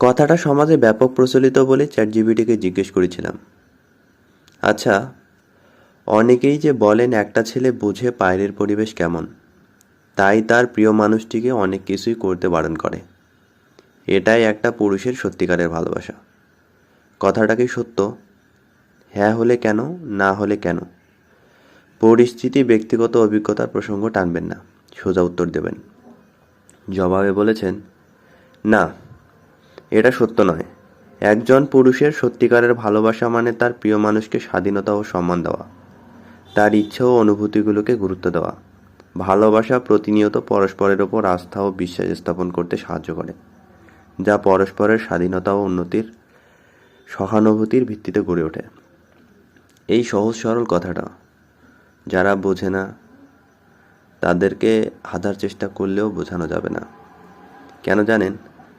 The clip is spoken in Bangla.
কথাটা সমাজে ব্যাপক প্রচলিত বলে চ্যাট জিবিটিকে জিজ্ঞেস করেছিলাম। আচ্ছা অনেকেই যে বলেন একটা ছেলে বুঝে বাইরের পরিবেশ কেমন, তাই তার প্রিয় মানুষটিকে অনেক কিছুই করতে বারণ করে। এটাই একটা পুরুষের সত্যিকারের ভালোবাসা। কথাটা কি সত্য? হ্যাঁ হলে কেন, না হলে কেন? পরিস্থিতি, ব্যক্তিগত অভিজ্ঞতার প্রসঙ্গ টানবেন না। সোজা উত্তর দেবেন। জবাবে বলেছেন, না এটা সত্য নয়। একজন পুরুষের সত্যিকারের ভালোবাসা মানে তার প্রিয় মানুষকে স্বাধীনতা ও সম্মান দেওয়া, তার ইচ্ছা ও অনুভূতিগুলোকে গুরুত্ব দেওয়া। ভালোবাসা প্রতিনিয়ত পরস্পরের ওপর আস্থা ও বিশ্বাস স্থাপন করতে সাহায্য করে, যা পরস্পরের স্বাধীনতা ও উন্নতির সহানুভূতির ভিত্তিতে গড়ে ওঠে। এই সহজ সরল কথাটা, যারা বোঝে না, তাদেরকে হাজার চেষ্টা করলেও বোঝানো যাবে না। কেন জানেন?